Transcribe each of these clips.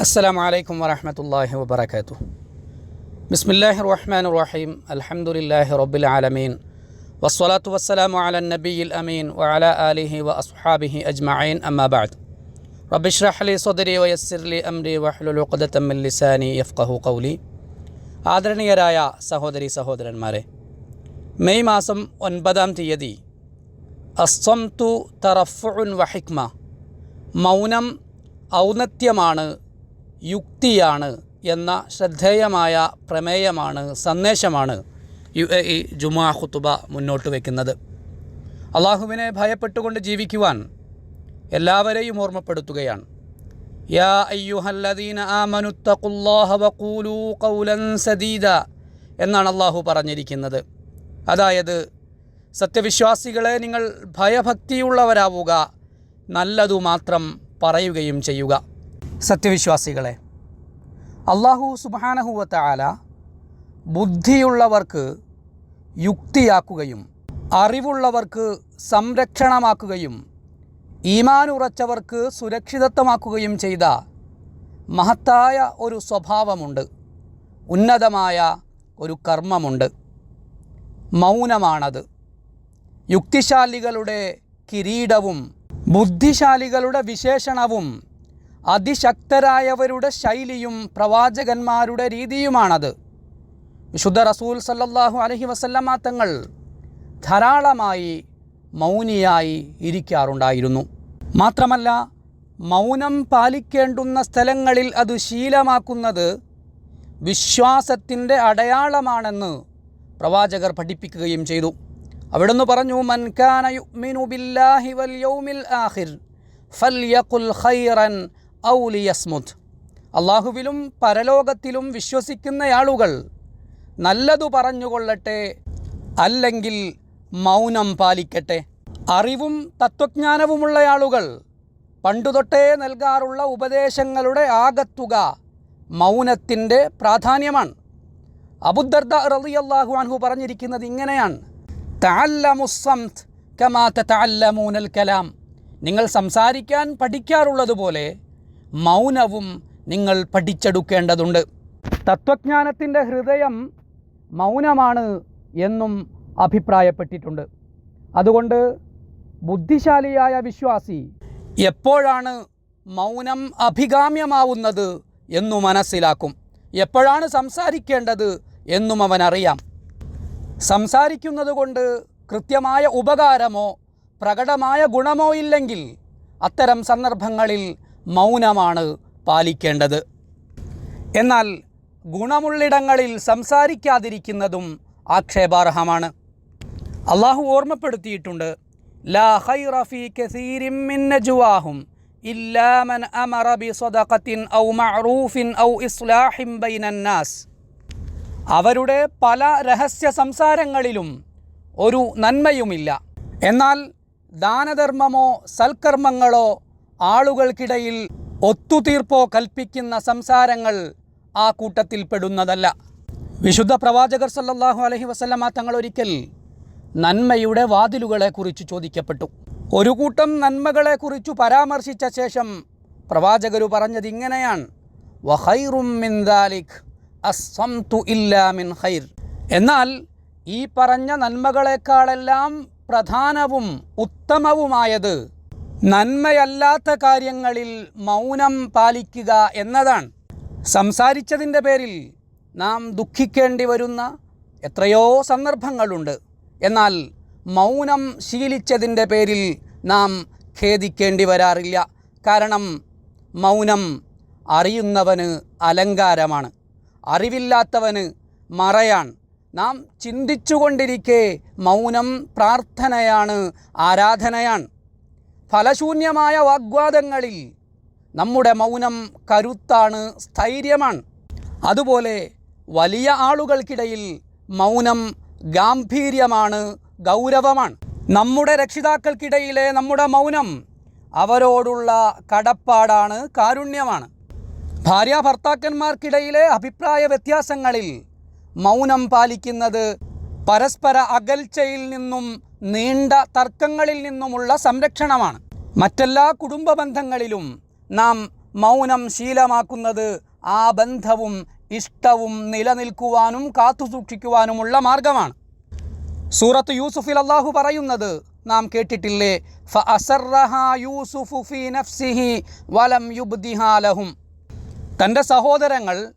السلام عليكم ورحمة الله وبركاته بسم الله الرحمن الرحيم الحمد لله رب العالمين والصلاة والسلام على النبي الأمين وعلى آله وأصحابه أجمعين أما بعد رب اشرح لي صدري ويسر لي أمري واحلل عقدة من لساني يفقه قولي ആദരണീയരായ സഹോദരി സഹോദരന്മാരെ മെയ് മാസം ഒൻപതാം തീയതി അസ്വംതു തറഫുൻ വഹിക്മ മൗനം ഔന്നത്യമാണ് യുക്തിയാണ് എന്ന ശ്രദ്ധേയമായ പ്രമേയമാണ് സന്ദേശമാണ് ഇ ജുമാ ഖുത്തുബ മുന്നോട്ട് വയ്ക്കുന്നത് അള്ളാഹുവിനെ ഭയപ്പെട്ടുകൊണ്ട് ജീവിക്കുവാൻ എല്ലാവരെയും ഓർമ്മപ്പെടുത്തുകയാണ്. യാ അയ്യുഹല്ലദീന ഖൗലൻ സദീദ എന്നാണ് അള്ളാഹു പറഞ്ഞിരിക്കുന്നത്. അതായത് സത്യവിശ്വാസികളെ നിങ്ങൾ ഭയഭക്തിയുള്ളവരാവുക നല്ലതു മാത്രം പറയുകയും ചെയ്യുക. സത്യവിശ്വാസികളെ അള്ളാഹു സുബാനഹുവത്ത ആല ബുദ്ധിയുള്ളവർക്ക് യുക്തിയാക്കുകയും അറിവുള്ളവർക്ക് സംരക്ഷണമാക്കുകയും ഈമാനുറച്ചവർക്ക് സുരക്ഷിതത്വമാക്കുകയും ചെയ്ത മഹത്തായ ഒരു സ്വഭാവമുണ്ട് ഉന്നതമായ ഒരു കർമ്മമുണ്ട്. മൗനമാണത്. യുക്തിശാലികളുടെ കിരീടവും ബുദ്ധിശാലികളുടെ വിശേഷണവും അതിശക്തരായവരുടെ ശൈലിയും പ്രവാചകന്മാരുടെ രീതിയുമാണത്. വിശുദ്ധ റസൂൽ സല്ലാഹു അലഹി വസല്ലമ തങ്ങൾ ധാരാളമായി മൗനിയായി ഇരിക്കാറുണ്ടായിരുന്നു. മാത്രമല്ല മൗനം പാലിക്കേണ്ടുന്ന സ്ഥലങ്ങളിൽ അത് ശീലമാക്കുന്നത് വിശ്വാസത്തിന്റെ അടയാളമാണെന്ന് പ്രവാചകർ പഠിപ്പിക്കുകയും ചെയ്തു. അവിടുന്ന് പറഞ്ഞു മൻകാന യുഅ്മിനു ബില്ലാഹി വൽ യൗമിൽ ആഹിർ ഫൽയഖുൽ ഖൈറൻ ഔ ലിയസ്മുത് അള്ളാഹുവിലും പരലോകത്തിലും വിശ്വസിക്കുന്ന ആളുകൾ നല്ലതു പറഞ്ഞുകൊള്ളട്ടെ അല്ലെങ്കിൽ മൗനം പാലിക്കട്ടെ. അറിവും തത്വജ്ഞാനവുമുള്ള ആളുകൾ പണ്ടുതൊട്ടേ നൽകാറുള്ള ഉപദേശങ്ങളുടെ ആകത്തുക മൗനത്തിന്റെ പ്രാധാന്യമാണ്. അബുദർദ റളിയല്ലാഹു അൻഹു പറഞ്ഞിരിക്കുന്നത് ഇങ്ങനെയാണ്. കലാം. നിങ്ങൾ സംസാരിക്കാൻ പഠിക്കാറുള്ളതുപോലെ മൗനവും നിങ്ങൾ പഠിച്ചെടുക്കേണ്ടതുണ്ട്. തത്വജ്ഞാനത്തിന്റെ ഹൃദയം മൗനമാണ് എന്നും അഭിപ്രായപ്പെട്ടിട്ടുണ്ട്. അതുകൊണ്ട് ബുദ്ധിശാലിയായ വിശ്വാസി എപ്പോഴാണ് മൗനം അഭികാമ്യമാവുന്നത് എന്നു മനസ്സിലാക്കും. എപ്പോഴാണ് സംസാരിക്കേണ്ടത് എന്നും അവൻ അറിയാം സംസാരിക്കുന്നത് കൊണ്ട് കൃത്യമായ ഉപകാരമോ പ്രകടമായ ഗുണമോ ഇല്ലെങ്കിൽ അത്തരം സന്ദർഭങ്ങളിൽ മൗനമാണ് പാലിക്കേണ്ടത്. എന്നാൽ ഗുണമുള്ളിടങ്ങളിൽ സംസാരിക്കാതിരിക്കുന്നതും ആക്ഷേപാർഹമാണ്. അള്ളാഹു ഓർമ്മപ്പെടുത്തിയിട്ടുണ്ട് ലാ ഹൈറ ഫീ മിൻ നജ്വാഹും ഇല്ലാ മൻ അമറ ബിസദഖത്തിൻ ഔ മഅറൂഫിൻ ഔ ഇസ്ലാഹിൻ അവരുടെ പല രഹസ്യ സംസാരങ്ങളിലും ഒരു നന്മയുമില്ല. എന്നാൽ ദാനധർമ്മമോ സൽക്കർമ്മങ്ങളോ ആളുകൾക്കിടയിൽ ഒത്തുതീർപ്പോ കൽപ്പിക്കുന്ന സംസാരങ്ങൾ ആ കൂട്ടത്തിൽ പെടുന്നതല്ല. വിശുദ്ധ പ്രവാചകർ സല്ലാഹു അലഹി വസല്ലമ തങ്ങൾ ഒരിക്കൽ നന്മയുടെ വാതിലുകളെക്കുറിച്ച് ചോദിക്കപ്പെട്ടു. ഒരു കൂട്ടം നന്മകളെക്കുറിച്ച് പരാമർശിച്ച ശേഷം പ്രവാചകർ പറഞ്ഞത് ഇങ്ങനെയാണ് മിൻ ഇല്ലാ മിൻ എന്നാൽ ഈ പറഞ്ഞ നന്മകളെക്കാളെല്ലാം പ്രധാനവും ഉത്തമവുമായത് നന്മയല്ലാത്ത കാര്യങ്ങളിൽ മൗനം പാലിക്കുക എന്നതാണ്. സംസാരിച്ചതിന്റെ പേരിൽ നാം ദുഃഖിക്കേണ്ടി വരുന്ന എത്രയോ സന്ദർഭങ്ങളുണ്ട്. എന്നാൽ മൗനം ശീലിച്ചതിന്റെ പേരിൽ നാം ഖേദിക്കേണ്ടി വരാറില്ല. കാരണം മൗനം അറിയുന്നവന് അലങ്കാരമാണ്. അറിവില്ലാത്തവന് മറയാണ്. നാം ചിന്തിച്ചുകൊണ്ടിരിക്കെ മൗനം പ്രാർത്ഥനയാണ് ആരാധനയാണ്. ഫലശൂന്യമായ വാഗ്വാദങ്ങളിൽ നമ്മുടെ മൗനം കരുത്താണ് സ്ഥൈര്യമാണ്. അതുപോലെ വലിയ ആളുകൾക്കിടയിൽ മൗനം ഗാംഭീര്യമാണ് ഗൗരവമാണ്. നമ്മുടെ രക്ഷിതാക്കൾക്കിടയിലെ നമ്മുടെ മൗനം അവരോടുള്ള കടപ്പാടാണ് കാരുണ്യമാണ്. ഭാര്യ ഭർത്താക്കന്മാർക്കിടയിലെ അഭിപ്രായ വ്യത്യാസങ്ങളിൽ മൗനം പാലിക്കുന്നത് പരസ്പര അകൽച്ചയിൽ നിന്നും നീണ്ട തർക്കങ്ങളിൽ നിന്നുമുള്ള സംരക്ഷണമാണ്. മറ്റെല്ലാ കുടുംബ ബന്ധങ്ങളിലും നാം മൗനം ശീലമാക്കുന്നത് ആ ബന്ധവും ഇഷ്ടവും നിലനിൽക്കുവാനും കാത്തുസൂക്ഷിക്കുവാനുമുള്ള മാർഗമാണ്. സൂറത്ത് യൂസുഫിൽ അള്ളാഹു പറയുന്നത് നാം കേട്ടിട്ടില്ലേ? ഫ യൂസുഫു ഫീ നഫ്സിഹി വലം യുബ്ദിഹാ ലഹും. തന്റെ സഹോദരങ്ങൾ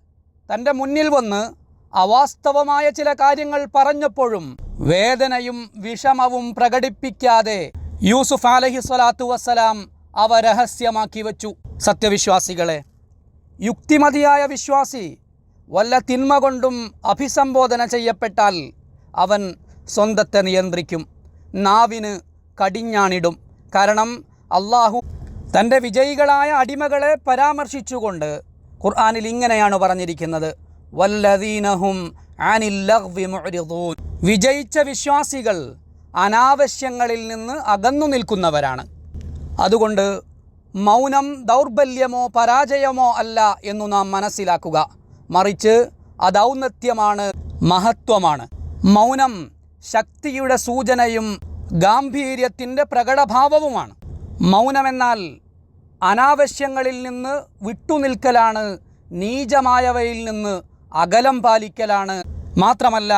തന്റെ മുന്നിൽ വന്ന് അവാസ്തവമായ ചില കാര്യങ്ങൾ പറഞ്ഞപ്പോഴും വേദനയും വിഷമവും പ്രകടിപ്പിക്കാതെ യൂസുഫ് അലഹി സ്വലാത്തു വസ്സലാം അവ രഹസ്യമാക്കി വച്ചു. സത്യവിശ്വാസികളെ യുക്തിമതിയായ വിശ്വാസി വല്ല തിന്മ കൊണ്ടും അഭിസംബോധന ചെയ്യപ്പെട്ടാൽ അവൻ സ്വന്തത്തെ നിയന്ത്രിക്കും നാവിന് കടിഞ്ഞാണിടും. കാരണം അള്ളാഹു തന്റെ വിജയികളായ അടിമകളെ പരാമർശിച്ചുകൊണ്ട് ഖുർആാനിൽ ഇങ്ങനെയാണ് പറഞ്ഞിരിക്കുന്നത്. വല്ലദീനഹും വിജയിച്ച വിശ്വാസികൾ അനാവശ്യങ്ങളിൽ നിന്ന് അകന്നു നിൽക്കുന്നവരാണ്. അതുകൊണ്ട് മൗനം ദൗർബല്യമോ പരാജയമോ അല്ല എന്നു നാം മനസ്സിലാക്കുക. മറിച്ച് അതൗന്നത്യമാണ് മഹത്വമാണ്. മൗനം ശക്തിയുടെ സൂചനയും ഗാംഭീര്യത്തിന്റെ പ്രകടഭാവവുമാണ്. മൗനമെന്നാൽ അനാവശ്യങ്ങളിൽ നിന്ന് വിട്ടുനിൽക്കലാണ് നീചമായവയിൽ നിന്ന് അകലം പാലിക്കലാണ്. മാത്രമല്ല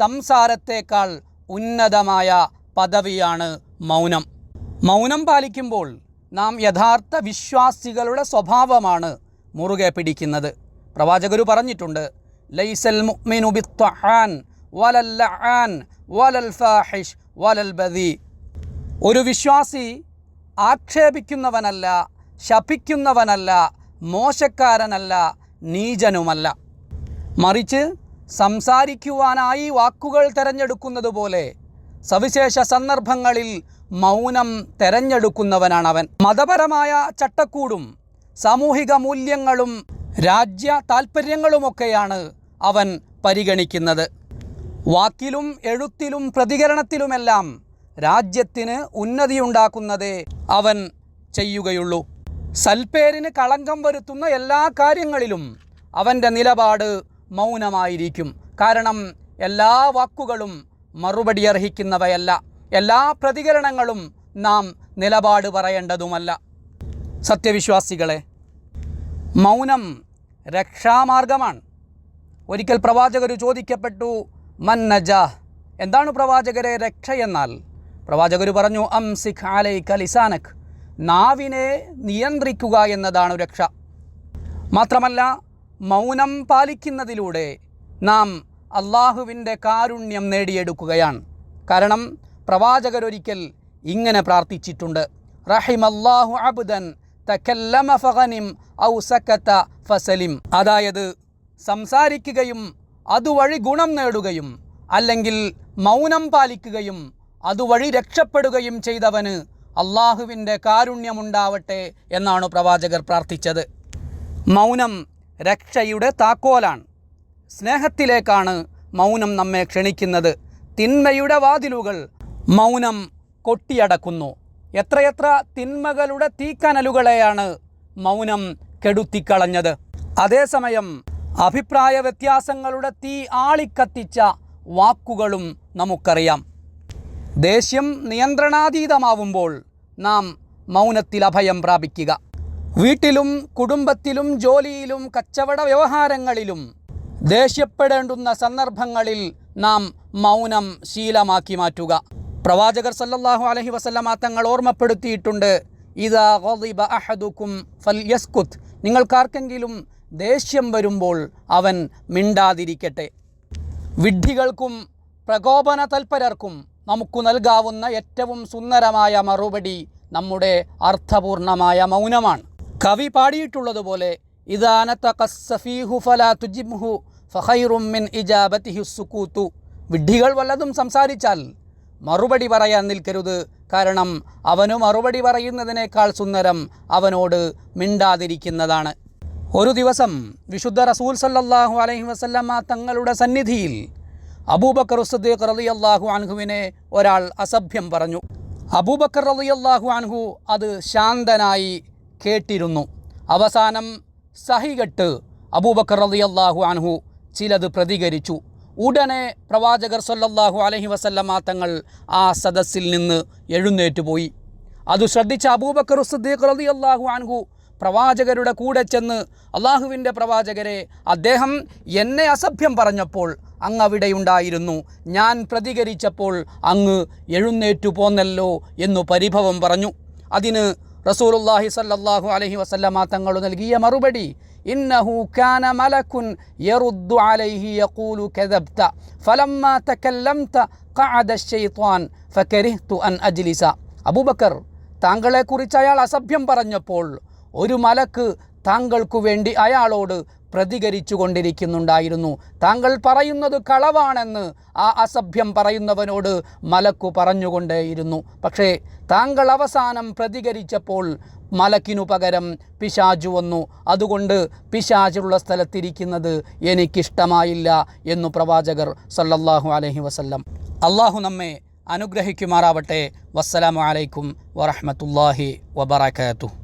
സംസാരത്തേക്കാൾ ഉന്നതമായ പദവിയാണ് മൗനം. മൗനം പാലിക്കുമ്പോൾ നാം യഥാർത്ഥ വിശ്വാസികളുടെ സ്വഭാവമാണ് മുറുകെ പിടിക്കുന്നത്. പ്രവാചകർ പറഞ്ഞിട്ടുണ്ട് ലൈസൽ മുഅ്മിനു ബിത്തഹാൻ വലൽ ഫാഹിഷ് ഒരു വിശ്വാസി ആക്ഷേപിക്കുന്നവനല്ല ശപിക്കുന്നവനല്ല മോശക്കാരനല്ല നീചനുമല്ല. മറിച്ച് സംസാരിക്കുവാനായി വാക്കുകൾ തിരഞ്ഞെടുക്കുന്നത് പോലെ സവിശേഷ സന്ദർഭങ്ങളിൽ മൗനം തെരഞ്ഞെടുക്കുന്നവനാണവൻ. മതപരമായ ചട്ടക്കൂടും സാമൂഹിക മൂല്യങ്ങളും രാജ്യ താൽപ്പര്യങ്ങളുമൊക്കെയാണ് അവൻ പരിഗണിക്കുന്നത്. വാക്കിലും എഴുത്തിലും പ്രതികരണത്തിലുമെല്ലാം രാജ്യത്തിന് ഉന്നതിയുണ്ടാക്കുന്നതേ അവൻ ചെയ്യുകയുള്ളൂ. സൽപ്പേരിന് കളങ്കം വരുത്തുന്ന എല്ലാ കാര്യങ്ങളിലും അവന്റെ നിലപാട് മൗനമായിരിക്കും. കാരണം എല്ലാ വാക്കുകളും മറുപടി അർഹിക്കുന്നവയല്ല. എല്ലാ പ്രതികരണങ്ങളും നാം നിലപാട് പറയേണ്ടതുമല്ല. സത്യവിശ്വാസികളെ മൗനം രക്ഷാമാർഗമാണ്. ഒരിക്കൽ പ്രവാചകർ ചോദിക്കപ്പെട്ടു മന്നജ നജ? എന്താണ് പ്രവാചകരെ രക്ഷ എന്നാൽ? പ്രവാചകർ പറഞ്ഞു അം സിഖ് ആലൈ കലിസാനഖ് നാവിനെ നിയന്ത്രിക്കുക എന്നതാണ് രക്ഷ. മാത്രമല്ല മൗനം പാലിക്കുന്നതിലൂടെ നാം അള്ളാഹുവിന്റെ കാരുണ്യം നേടിയെടുക്കുകയാണ്. കാരണം പ്രവാചകരൊരിക്കൽ ഇങ്ങനെ പ്രാർത്ഥിച്ചിട്ടുണ്ട്. റഹിം അള്ളാഹു അബ്ദൻ തക്കല്ലമ ഫഗനിം ഔ ഫസലിം. അതായത് സംസാരിക്കുകയും അതുവഴി ഗുണം നേടുകയും അല്ലെങ്കിൽ മൗനം പാലിക്കുകയും അതുവഴി രക്ഷപ്പെടുകയും ചെയ്തവന് അള്ളാഹുവിന്റെ കാരുണ്യമുണ്ടാവട്ടെ എന്നാണ് പ്രവാചകർ പ്രാർത്ഥിച്ചത്. മൗനം രക്ഷയുടെ താക്കോലാണ്. സ്നേഹത്തിലേക്കാണ് മൗനം നമ്മെ ക്ഷണിക്കുന്നത്. തിന്മയുടെ വാതിലുകൾ മൗനം കൊട്ടിയടക്കുന്നു. എത്രയെത്ര തിന്മകളുടെ തീക്കനലുകളെയാണ് മൗനം കെടുത്തിക്കളഞ്ഞത്. അതേസമയം അഭിപ്രായ വ്യത്യാസങ്ങളുടെ തീ ആളിക്കത്തിച്ച വാക്കുകളും നമുക്കറിയാം. ദേഷ്യം നിയന്ത്രണാതീതമാവുമ്പോൾ നാം മൗനത്തിൽ അഭയം പ്രാപിക്കുക. വീട്ടിലും കുടുംബത്തിലും ജോലിയിലും കച്ചവട വ്യവഹാരങ്ങളിലും ദേഷ്യപ്പെടേണ്ടുന്ന സന്ദർഭങ്ങളിൽ നാം മൗനം ശീലമാക്കി മാറ്റുക. പ്രവാചകർ സല്ലല്ലാഹു അലഹി വസല്ലമ തങ്ങൾ ഓർമ്മപ്പെടുത്തിയിട്ടുണ്ട് ഇതാ ഗളിബ അഹദുക്കും ഫൽ യസ്കുത്ത് നിങ്ങൾക്കാർക്കെങ്കിലും ദേഷ്യം വരുമ്പോൾ അവൻ മിണ്ടാതിരിക്കട്ടെ. വിഡ്ഢികൾക്കും പ്രകോപന തൽപരർക്കും നമുക്ക് നൽകാവുന്ന ഏറ്റവും സുന്ദരമായ മറുപടി നമ്മുടെ അർത്ഥപൂർണമായ മൗനമാണ്. കവി പാടിയിട്ടുള്ളതുപോലെ ഇദാനത്ത കസ്സഫീഹു ഫലാ തുജിംഹു ഫഖൈറും മിൻ ഇജാബത്തിഹി സുക്കൂത്തു വിഡ്ഢികൾ വല്ലതും സംസാരിച്ചാൽ മറുപടി പറയാൻ നിൽക്കരുത്. കാരണം അവന് മറുപടി പറയുന്നതിനേക്കാൾ സുന്ദരം അവനോട് മിണ്ടാതിരിക്കുന്നതാണ്. ഒരു ദിവസം വിശുദ്ധ റസൂൽ സല്ലാഹു അലൈഹി വസല്ലമ തങ്ങളുടെ സന്നിധിയിൽ അബൂബക്കർ സദ്ദീഖ് റലി അള്ളാഹു അൻഹുവിനെ ഒരാൾ അസഭ്യം പറഞ്ഞു. അബൂബക്കർ റലി അള്ളാഹു അൻഹു അത് ശാന്തനായി കേട്ടിരുന്നു. അവസാനം സഹികെട്ട് അബൂബക്കർ റളിയല്ലാഹു അൻഹു ചിലത് പ്രതികരിച്ചു. ഉടനെ പ്രവാചകർ സല്ലല്ലാഹു അലഹി വസല്ലമ തങ്ങൾ ആ സദസ്സിൽ നിന്ന് എഴുന്നേറ്റ് പോയി. അത് ശ്രദ്ധിച്ച അബൂബക്കർ സിദ്ദീഖ് റളിയല്ലാഹു അൻഹു പ്രവാചകരുടെ കൂടെ ചെന്ന് അള്ളാഹുവിന്റെ പ്രവാചകരെ അദ്ദേഹം എന്നെ അസഭ്യം പറഞ്ഞപ്പോൾ അങ്ങ് അവിടെയുണ്ടായിരുന്നു ഞാൻ പ്രതികരിച്ചപ്പോൾ അങ്ങ് എഴുന്നേറ്റു പോന്നല്ലോ എന്നു പരിഭവം പറഞ്ഞു. അതിന് റസൂലുല്ലാഹി സല്ലല്ലാഹു അലൈഹി വസല്ലമ തങ്ങൾ നൽകിയ മറുപടി ഇന്നഹു കാന കുറിച്ച് യറുദ്ദു അലൈഹി യഖൂലു കദബ്ത തകല്ലംത ഖഅദ അൻ അജ്ലിസ. അബൂബക്കർ താങ്കളെക്കുറിച്ച് അയാൾ അസഭ്യം പറഞ്ഞപ്പോൾ ഒരു മലക്ക് താങ്കൾക്കു വേണ്ടി അയാളോട് പ്രതികരിച്ചു കൊണ്ടിരിക്കുന്നുണ്ടായിരുന്നു താങ്കൾ പറയുന്നത് കളവാണെന്ന് ആ അസഭ്യം പറയുന്നവനോട് മലക്കു പറഞ്ഞുകൊണ്ടേയിരുന്നു. പക്ഷേ താങ്കൾ അവസാനം പ്രതികരിച്ചപ്പോൾ മലക്കിനു പകരം പിശാജു വന്നു. അതുകൊണ്ട് പിശാജുള്ള സ്ഥലത്തിരിക്കുന്നത് എനിക്കിഷ്ടമായില്ല എന്നു പ്രവാചകർ സല്ലല്ലാഹു അലഹി വസല്ലം അള്ളാഹു നമ്മെ അനുഗ്രഹിക്കുമാറാവട്ടെ. വസ്സലാമലൈക്കും അലൈക്കും വറഹ്മത്തുള്ളാഹി വബറകാതുഹു.